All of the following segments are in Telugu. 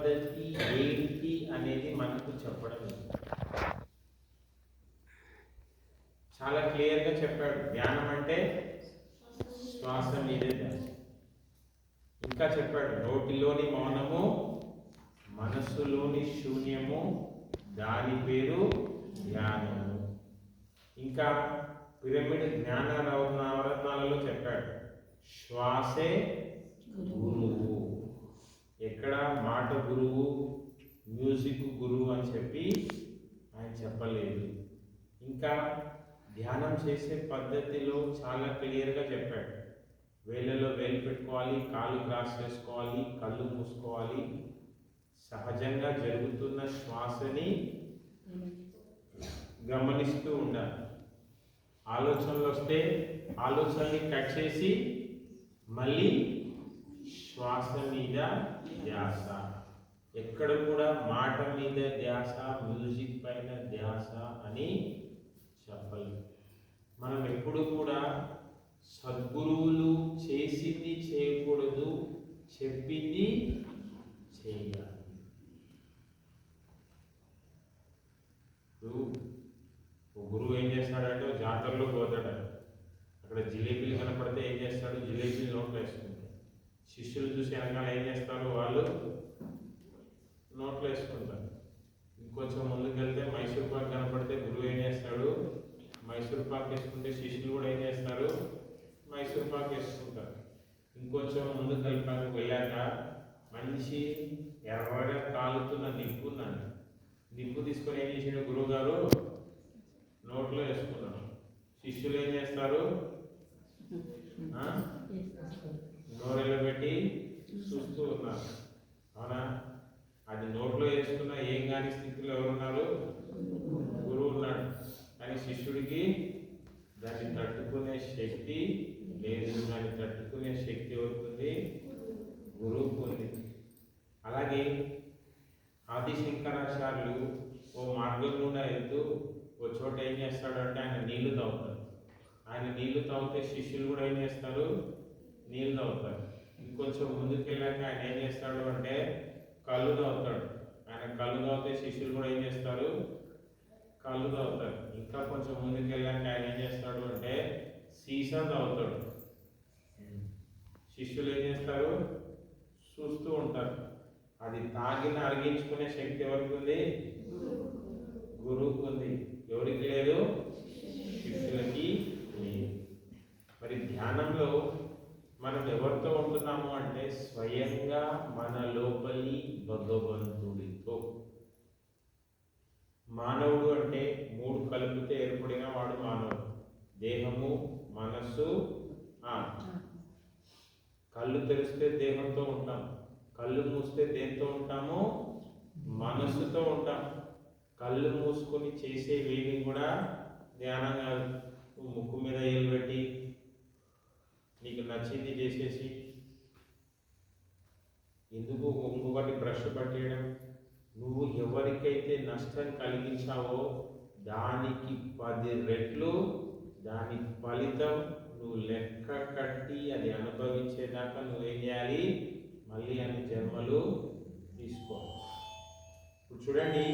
పద్ధతి ఏంటి అనేది మనకు చెప్పడం చాలా క్లియర్గా చెప్పాడు. ధ్యానం అంటే శ్వాస మీదే ఇంకా చెప్పాడు నోటిలోని మౌనము మనస్సులోని శూన్యము దాని పేరు ధ్యానము. ఇంకా పిరమిడ్ జ్ఞాన నవ- నవరత్నాలలో చెప్పాడు శ్వాసే గురు ఎక్కడ మాట గురువు మ్యూజిక్ గురువు అని చెప్పి ఆయన చెప్పలేదు. ఇంకా ధ్యానం చేసే పద్ధతిలో చాలా క్లియర్గా చెప్పాడు. వేళ్ళలో వేలు పెట్టుకోవాలి కాళ్ళు క్రాస్ చేసుకోవాలి కళ్ళు మూసుకోవాలి. సహజంగా జరుగుతున్న శ్వాసని గమనిస్తూ ఉండాలి. ఆలోచనలు వస్తే ఆలోచనని కట్ చేసి మళ్ళీ శ్వాస మీద ధ్యాస. ఎక్కడ కూడా మాట మీద ధ్యాస మ్యూజిక్ పైన ధ్యాస అని చెప్పలేదు మనం ఎప్పుడు కూడా సద్గురువులు చేసింది చేయకూడదు చెప్పింది చేయాలి. గురువు ఏం చేస్తాడంటే జాతరలో పోతాడు. అక్కడ జిలేబీలు కనపడితే ఏం చేస్తాడు? జిలేబీలు నోట్లో శిష్యులు చూసి వెనకాల ఏం చేస్తారు వాళ్ళు? నోట్లో వేసుకుంటారు. ఇంకొంచెం ముందుకు వెళ్తే మైసూర్ పాక్ కనపడితే గురువు ఏం చేస్తాడు? మైసూర్ పాక్ వేసుకుంటే శిష్యులు కూడా ఏం చేస్తారు? మైసూర్ పాక్ వేసుకుంటారు. ఇంకొంచెం ముందుకు వెళ్ళాక వెళ్ళాక మంచి ఎర్రగా కాలుతున్న నిప్పు ఉందండి. నిప్పు తీసుకొని ఏం చేసాడు గురువు గారు నోట్లో వేసుకున్నాను శిష్యులు ఏం చేస్తారు? నోరెలో పెట్టి చూస్తూ ఉన్నారు. అవునా? అది నోట్లో వేసుకున్న ఏం కాని స్థితిలో ఎవరున్నారు? గురువు ఉన్నాడు. కానీ శిష్యుడికి దాన్ని తట్టుకునే శక్తి లేదు. దాన్ని తట్టుకునే శక్తి అవుతుంది గురువుకు ఉంది. అలాగే ఆది శంకరాచార్యులు ఓ మార్గం గుండా వెళ్తూ ఓ చోట ఏం చేస్తాడంటే ఆయన నీళ్ళు తాగుతాడు. ఆయన నీళ్ళు తాగితే శిష్యులు కూడా ఏం చేస్తారు? నీళ్ళు తాగుతారు ఇంకొంచెం ముందుకు వెళ్ళాక ఆయన ఏం చేస్తాడు అంటే కళ్ళు తాగుతాడు ఆయన కళ్ళు తాగితే శిష్యులు కూడా ఏం చేస్తారు? కళ్ళు తాగుతారు ఇంకా కొంచెం ముందుకు వెళ్ళాక ఆయన ఏం చేస్తాడు అంటే సీసా తాగుతాడు శిష్యులు ఏం చేస్తారు? చూస్తూ ఉంటారు. అది తాగిన అరిగించుకునే శక్తి ఎవరికి ఉంది? గురువుకు ఉంది. ఎవరికి లేదు? శిష్యులకి లేదు. మరి ధ్యానంలో మనం ఎవరితో ఉంటున్నాము అంటే స్వయంగా మన లోపలి భగవంతుడితో. మానవుడు అంటే మూడు కలిపితే ఏర్పడిన వాడు మానవుడు. దేహము మనస్సు ఆత్మ. కళ్ళు తెరిస్తే దేహంతో ఉంటాం. కళ్ళు మూస్తే దేంతో ఉంటాము? మనస్సుతో ఉంటాం. కళ్ళు మూసుకొని చేసేవేవి కూడా ధ్యానం కాదు. నువ్వు ముక్కు మీద ఏలు పెట్టి నీకు నచ్చింది చేసేసి ఎందుకు ఇంకొకటి బ్రష్ పట్టేయడం? నువ్వు ఎవరికైతే నష్టం కలిగించావో దానికి పది రెట్లు దాని ఫలితం నువ్వు లెక్క కట్టి అది అనుభవించేదాకా నువ్వేం చేయాలి? మళ్ళీ అన్ని జన్మలు తీసుకో ఇప్పుడు చూడండి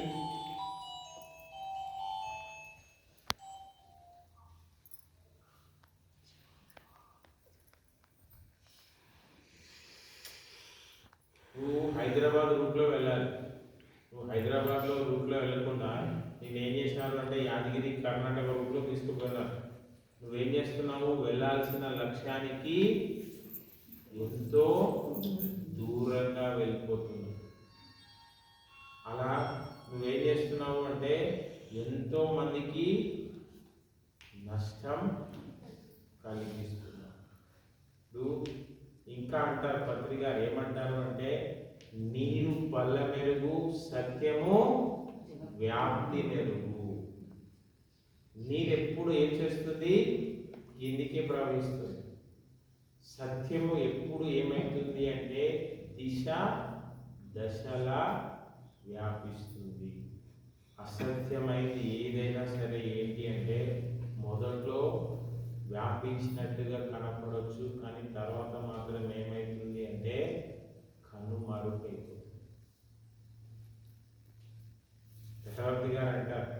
హైదరాబాద్ రూట్లో వెళ్ళాలి. నువ్వు హైదరాబాద్లో రూట్లో వెళ్ళకుండా నేను ఏం చేసినారు అంటే యాదగిరి కర్ణాటక రూట్లో తీసుకుపోయినారు నువ్వేం చేస్తున్నావు? వెళ్ళాల్సిన లక్ష్యానికి ఎంతో దూరంగా వెళ్ళిపోతున్నావు అలా నువ్వేం చేస్తున్నావు అంటే ఎంతో మందికి నష్టం కలిగిస్తున్నావు. ఇప్పుడు ఇంకా అంటారు పత్రిక ఏమంటారు అంటే నీరు పల్ల మెరుగు సత్యము వ్యాప్తి మెరుగు. నీరెప్పుడు ఏం చేస్తుంది? కిందికి ప్రవహిస్తుంది. సత్యము ఎప్పుడు ఏమవుతుంది అంటే దిశ దశలా వ్యాపిస్తుంది. అసత్యమైనది ఏదైనా సరే ఏంటి అంటే మొదట్లో వ్యాపించినట్టుగా కనపడవచ్చు కానీ తర్వాత మాత్రం ఏమవుతుంది అంటే అన్ను మారుపోయింది. చక్రవర్తి గారు అంటారు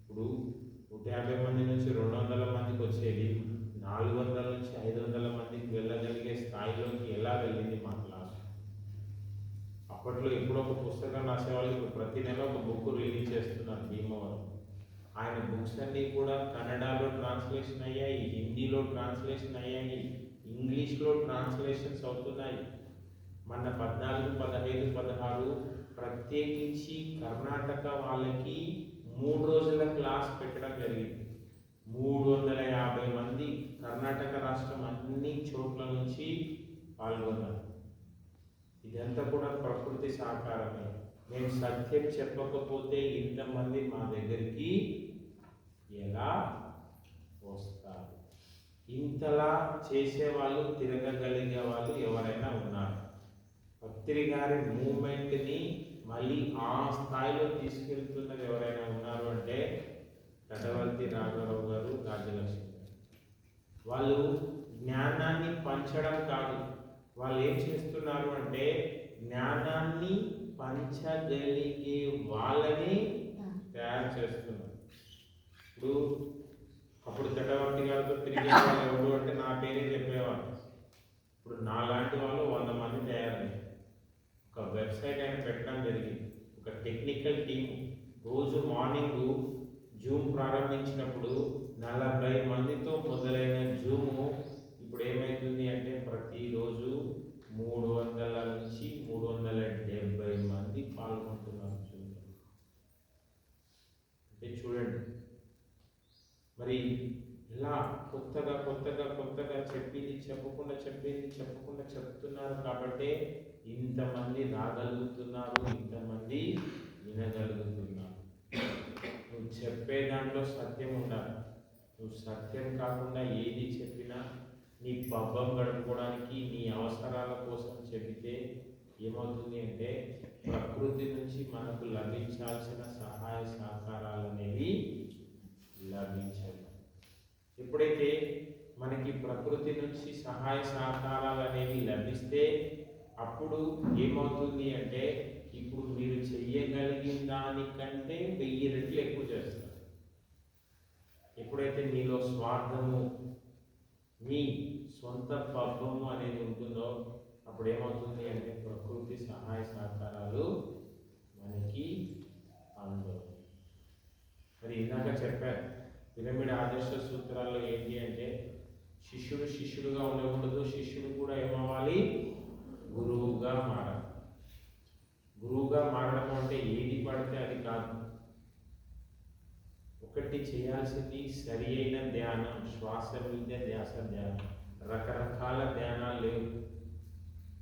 ఇప్పుడు నూట యాభై మంది నుంచి రెండు వందల మందికి వచ్చేది నాలుగు వందల నుంచి ఐదు వందల మందికి వెళ్ళగలిగే స్థాయిలోకి ఎలా వెళ్ళింది మా క్లాస్? అప్పట్లో ఇప్పుడు ఒక పుస్తకం రాసేవాళ్ళు ప్రతి నెల ఒక బుక్ రిలీజ్ చేస్తున్నారు భీమవరం. ఆయన బుక్స్ అన్నీ కూడా కన్నడలో ట్రాన్స్లేషన్ అయ్యాయి హిందీలో ట్రాన్స్లేషన్ అయ్యాయి ఇంగ్లీష్లో ట్రాన్స్లేషన్స్ అవుతున్నాయి. మన పద్నాలుగు పదహైదు పదహారు ప్రత్యేకించి కర్ణాటక వాళ్ళకి మూడు రోజుల క్లాస్ పెట్టడం జరిగింది. మూడు వందల యాభై మంది కర్ణాటక రాష్ట్రం అన్ని చోట్ల నుంచి పాల్గొన్నారు. ఇదంతా కూడా ప్రకృతి సహకారమే మేము సత్యం చెప్పకపోతే ఇంతమంది మా దగ్గరికి ఎలా వస్తారు? ఇంతలా చేసేవాళ్ళు తిరగగలిగే వాళ్ళు ఎవరైనా ఉన్నారు? పత్రి గారి మూమెంట్ని మళ్ళీ ఆ స్థాయిలో తీసుకెళ్తున్నది ఎవరైనా ఉన్నారు అంటే కటవర్తి రాఘవరావు గారు రాజ్యలక్ష్మి గారు. వాళ్ళు జ్ఞానాన్ని పంచడం కాదు. వాళ్ళు ఏం చేస్తున్నారు అంటే జ్ఞానాన్ని పంచగలిగే వాళ్ళని తయారు చేస్తున్నారు. ఇప్పుడు అప్పుడు చటవర్తి గారితో తిరిగే వాళ్ళు ఎవరు అంటే నా పేరే చెప్పేవాళ్ళు. ఇప్పుడు నాలాంటి వాళ్ళు వంద మంది తయారయ్యారు ఒక వెబ్సైట్ అయినా పెట్టడం జరిగింది. ఒక టెక్నికల్ టీం రోజు మార్నింగ్ జూమ్ ప్రారంభించినప్పుడు నలభై మందితో మొదలైన జూము ఇప్పుడు ఏమవుతుంది అంటే ప్రతిరోజు మూడు వందల నుంచి మూడు వందల డెబ్బై మంది పాల్గొంటున్నారు జూమ్లో అంటే చూడండి. మరి ఇలా కొత్తగా కొత్తగా కొత్తగా చెప్పింది చెప్పకుండా చెప్పింది చెప్పకుండా చెప్తున్నారు కాబట్టి ఇంతమంది రాగలుగుతున్నారు ఇంతమంది వినగలుగుతున్నారు. నువ్వు చెప్పే దాంట్లో సత్యం ఉండాలి. నువ్వు సత్యం కాకుండా ఏది చెప్పినా నీ పబ్బం గడుపుకోవడానికి నీ అవసరాల కోసం చెబితే ఏమవుతుంది అంటే ప్రకృతి నుంచి మనకు లభించాల్సిన సహాయ సహకారాలు అనేవి లభించవు. ఎప్పుడైతే మనకి ప్రకృతి నుంచి సహాయ సహకారాలు అనేవి లభిస్తే అప్పుడు ఏమవుతుంది అంటే ఇప్పుడు మీరు చెయ్యగలిగిన దానికంటే వెయ్యి రెట్లు ఎక్కువ చేస్తారు. ఎప్పుడైతే మీలో స్వార్థము మీ సొంత పబ్బము అనేది ఉంటుందో అప్పుడు ఏమవుతుంది అంటే ప్రకృతి సహాయ సహకారాలు మనకి అందవు. మరి ఇందాక చెప్పారు పిరమిడ్ ఆదర్శ సూత్రాల్లో ఏంటి అంటే శిష్యుడు శిష్యుడుగా ఉండకూడదు శిష్యుడు కూడా ఏమవ్వాలి? గురువుగా మారాలి గురువుగా మారడం అంటే ఏది పడితే అది కాదు. ఒకటి చేయాల్సింది సరి అయిన ధ్యానం శ్వాస మీద ధ్యాస ధ్యానం. రకరకాల ధ్యానాలు లేవు.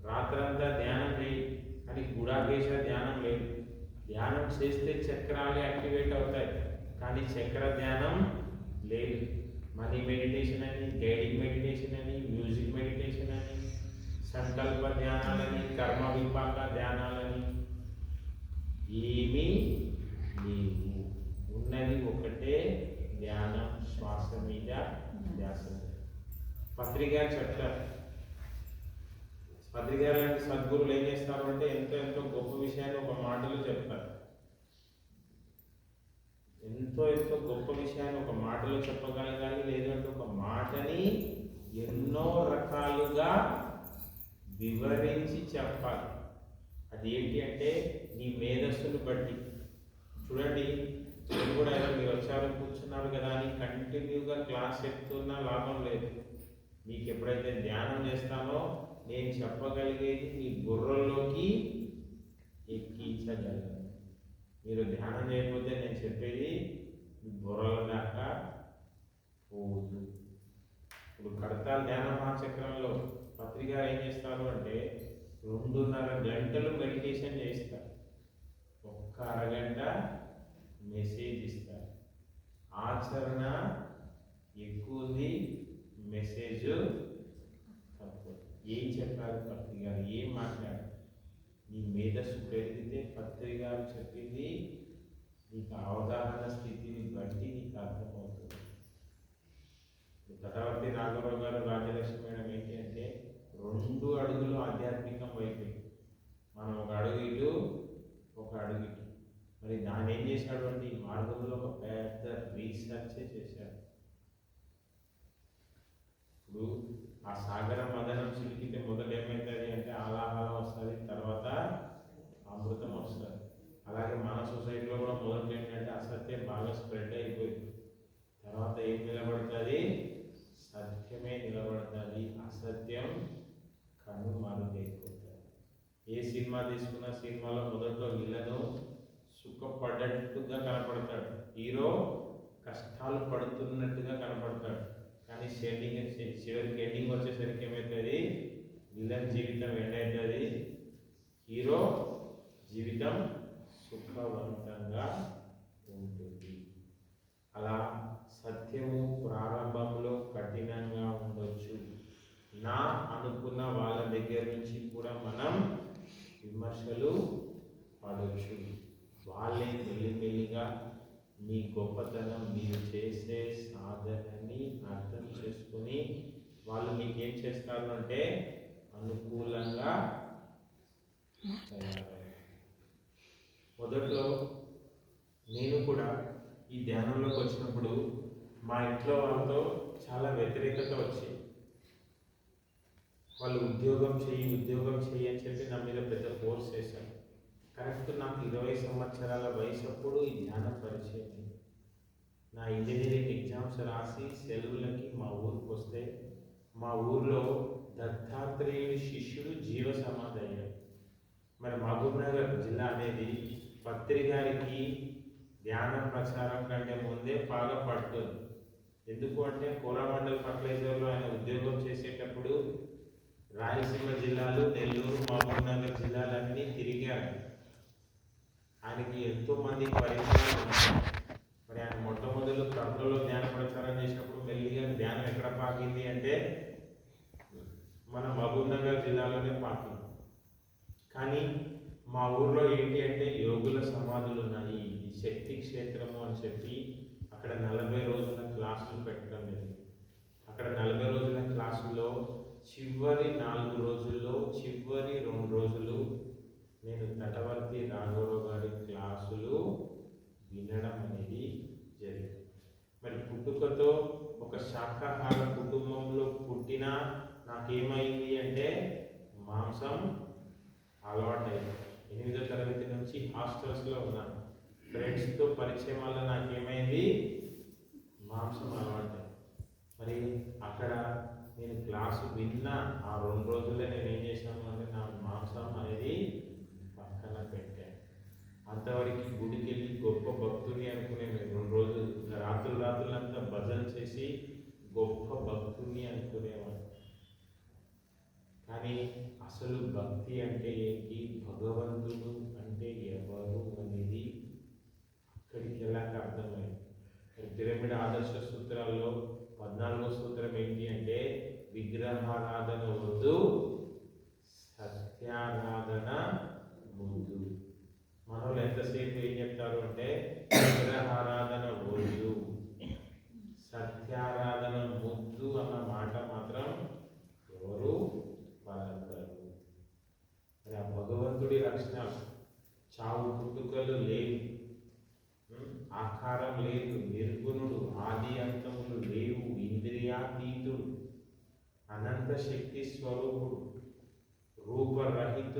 రాత్రంతా ధ్యానం లేదు కానీ గుడాకేశ ధ్యానం లేదు. ధ్యానం చేస్తే చక్రాలే యాక్టివేట్ అవుతాయి కానీ చక్ర ధ్యానం లేదు. మనీ మెడిటేషన్ అని గైడింగ్ మెడిటేషన్ అని మ్యూజిక్ మెడిటేషన్ అని సంకల్ప ధ్యానాలని కర్మ విపాక ధ్యానాలని ఏమీ లేవు. ఉన్నది ఒకటే ధ్యానం శ్వాస మీద ధ్యాస పత్రిక చెప్తారు. పత్రిక లాంటి సద్గురులు ఏం చేస్తారు అంటే ఎంతో ఎంతో గొప్ప విషయాన్ని ఒక మాటలో చెప్తారు. ఎంతో ఎంతో గొప్ప విషయాన్ని ఒక మాటలో చెప్పగలగాలి లేదంటే ఒక మాటని ఎన్నో రకాలుగా వివరించి చెప్పాలి. అది ఏంటి అంటే నీ మేధస్సును బట్టి. చూడండి నేను కూడా ఏదో మీరు వచ్చారు కూర్చున్నారు కదా అని కంటిన్యూగా క్లాస్ చెప్తున్నా లాభం లేదు. మీకు ఎప్పుడైతే ధ్యానం చేస్తానో నేను చెప్పగలిగేది మీ బుర్రలోకి ఎక్కించగలను. మీరు ధ్యానం చేయకపోతే నేను చెప్పేది మీ బుర్రల దాకా పోదు. ఇప్పుడు కడతాను ధ్యాన మహాచక్రంలో పత్రిక ఏం చేస్తారు అంటే రెండున్నర గంటలు మెడిటేషన్ చేస్తారు ఒక్క అరగంట మెసేజ్ ఇస్తారు. ఆచరణ ఎక్కువది మెసేజ్ తక్కువ. ఏం చెప్పారు పత్రి గారు? ఏం మాట్లాడారు? నీ మేధస్సు పెరిగితే పత్రి గారు చెప్పింది నీకు అవగాహన స్థితిని బట్టి నీకు అర్థమవుతుంది. తటవర్తి నాగరావు గారు రాజలక్ష్మి మేడం ఏంటి అంటే రెండు అడుగులు ఆధ్యాత్మికం వైపు మనం ఒక అడుగు ఇటు ఒక అడుగు ఇటు. మరి దాన్ని ఏం చేశాడంటే ఈ మార్గంలో ఒక పెద్ద రీసెర్చే చేశాడు. ఇప్పుడు ఆ సాగర మదనం చిలికితే మొదట ఏమవుతుంది అంటే ఆలాహలం వస్తుంది తర్వాత అమృతం వస్తుంది. అలాగే మన సొసైటీలో కూడా మొదట ఏంటంటే అసత్యం బాగా స్ప్రెడ్ అయిపోయింది. తర్వాత ఏం నిలబడుతుంది? సత్యమే నిలబడుతుంది. అసత్యం కన్ను మనం చేసుకుంటారు. ఏ సినిమా తీసుకున్న సినిమాలో మొదట్లో వీళ్ళను సుఖపడ్డట్టుగా కనపడతాడు. హీరో కష్టాలు పడుతున్నట్టుగా కనపడతాడు. కానీ షెడ్డింగ్ చివరికి ఎండింగ్ వచ్చేసరికి ఏమవుతుంది విలన్ జీవితం ఎండ్ అవుతుంది హీరో జీవితం సుఖవంతంగా ఉంటుంది. అలా సత్యము ప్రారంభంలో కఠినంగా ఉండొచ్చు. నా అనుకున్న దగ్గర నుంచి కూడా మనం విమర్శలు పడవచ్చు వాళ్ళే మెల్లిమెల్లిగా మీ గొప్పతనం మీరు చేసే సాధనని అర్థం చేసుకుని వాళ్ళు మీకు ఏం చేస్తారు అంటే అనుకూలంగా మొదట్లో నేను కూడా ఈ ధ్యానంలోకి వచ్చినప్పుడు మా ఇంట్లో వాళ్ళతో చాలా వ్యతిరేకత వచ్చేది వాళ్ళు ఉద్యోగం చేయి ఉద్యోగం చేయి అని చెప్పి నా మీద పెద్ద ఫోర్స్ చేశారు కరెక్ట్ నాకు ఇరవై సంవత్సరాల వయసు అప్పుడు ఈ ధ్యానం పరిచయం నా ఇంజనీరింగ్ ఎగ్జామ్స్ రాసి సెలవులకి మా ఊరికి వస్తే మా ఊర్లో దత్తాత్రేయుడి శిష్యుడు జీవ సమాధి అయ్యాడు. మరి మహబూబ్నగర్ జిల్లా అనేది పత్రికారికి ధ్యాన ప్రచారం కంటే ముందే బాగా పడుతుంది. ఎందుకు అంటే కోరమండల్ ఫర్టిలైజర్లో ఆయన ఉద్యోగం చేసేటప్పుడు రాయలసీమ జిల్లాలు నెల్లూరు మహబూబ్ నగర్ జిల్లాలన్నీ తిరిగాడు. ఆయనకి ఎంతో మంది పరిచయాలు మరి ఆయన మొట్టమొదలు కర్నూలులో ధ్యాన ప్రచారం చేసినప్పుడు మెల్లిగా ధ్యానం ఎక్కడ పాకింది అంటే మన మహబూబ్ నగర్ జిల్లాలోనే పాకింది. కానీ మా ఊర్లో ఏంటి అంటే యోగుల సమాధులు ఉన్నాయి. శక్తి క్షేత్రము అని చెప్పి అక్కడ నలభై రోజుల క్లాసులు పెట్టడం జరిగింది. అక్కడ నలభై రోజుల క్లాసుల్లో చివరి నాలుగు రోజుల్లో చివరి రెండు రోజులు నేను తటవర్తి రాఘవరావు గారి క్లాసులు వినడం అనేది జరిగింది. మరి పుట్టుకతో ఒక శాకాహార కుటుంబంలో పుట్టిన నాకేమైంది అంటే మాంసం అలవాటైంది. ఎనిమిదో తరగతి నుంచి హాస్టల్స్లో ఉన్నాను. ఫ్రెండ్స్తో పరిచయం వల్ల నాకేమైంది? మాంసం అలవాటు మరి అక్కడ నేను క్లాసు విన్న ఆ రెండు రోజుల్లో నేను ఏం చేశాను అంటే నా మాంసం అనేది పక్కన పెట్టాను అంతవరకు గుడికి వెళ్ళి గొప్ప భక్తుని అనుకునే రెండు రోజులు రాత్రులు రాత్రులంతా భజన చేసి గొప్ప భక్తుని అనుకునేవాడు. కానీ అసలు భక్తి అంటే ఏంటి? భగవంతుడు అంటే ఎవరు అనేది అక్కడికి వెళ్ళాక అర్థమైంది. పిరమిడ్ ఆదర్శ సూత్రాల్లో పద్నాలుగో సూత్రం ఏంటి అంటే విగ్రహారాధన వద్దు సత్యారాధన ముందు మనోళ్ళు ఎంతసేపు ఏం చెప్తారు అంటే విగ్రహ আত্মশক্তি স্বরূপ রূপরহিত